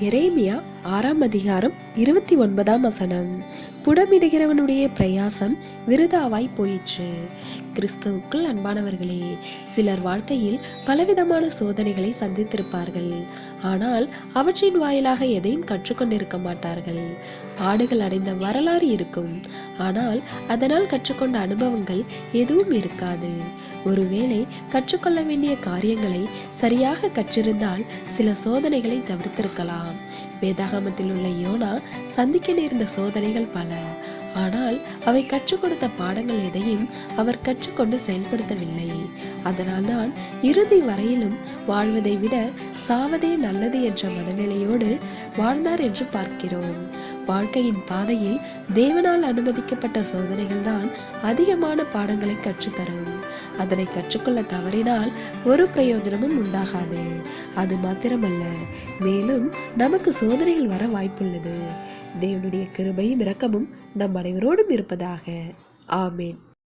எரேமியா ஆறாம் அதிகாரம் இருபத்தி ஒன்பதாம் வசனம். புடமிடுகிறவனுடைய பிரயாசம் விருதாவாய் போயிற்று. கிறிஸ்துவுக்குள் அன்பானவர்களே சிலர் வாழ்க்கையில் பலவிதமான சோதனைகளை சந்தித்திருப்பார்கள். ஆனால் அவற்றின் வாயிலாக எதையும் கற்றுக்கொண்டிருக்க மாட்டார்கள். பாடுகள் அடைந்த வரலாறு இருக்கும். ஆனால் அதனால் கற்றுக்கொண்ட அனுபவங்கள் எதுவும் இருக்காது. ஒருவேளை கற்றுக்கொள்ள வேண்டிய காரியங்களை சரியாக கற்றிருந்தால் சில சோதனைகளை தவிர்த்திருக்கலாம். வேதாகமத்தில் உள்ள யோனா சந்திக்க நேர்ந்த சோதனைகள் பல. ஆனால் அவை கற்றுக் கொடுத்த பாடங்கள் எதையும் அவர் கற்றுக்கொண்டு செயல்படுத்தவில்லை. அதனால்தான் இறுதி வரையிலும் வாழ்வதை விட சாவதே நல்லது என்ற மனநிலையோடு வாழ்ந்தார் என்று பார்க்கிறோம். வாழ்க்கையின் பாதையில் தேவனால் அனுமதிக்கப்பட்ட சோதனைகள் தான் அதிகமான பாடங்களை கற்றுத்தரும். அதனை கற்றுக்கொள்ள தவறினால் ஒரு பிரயோஜனமும் உண்டாகாது. அது மாத்திரமல்ல. மேலும் நமக்கு சோதனைகள் வர வாய்ப்புள்ளது. தேவனுடைய கிருபையும் இரக்கமும் நம் அனைவரோடும் இருப்பதாக. ஆமேன்.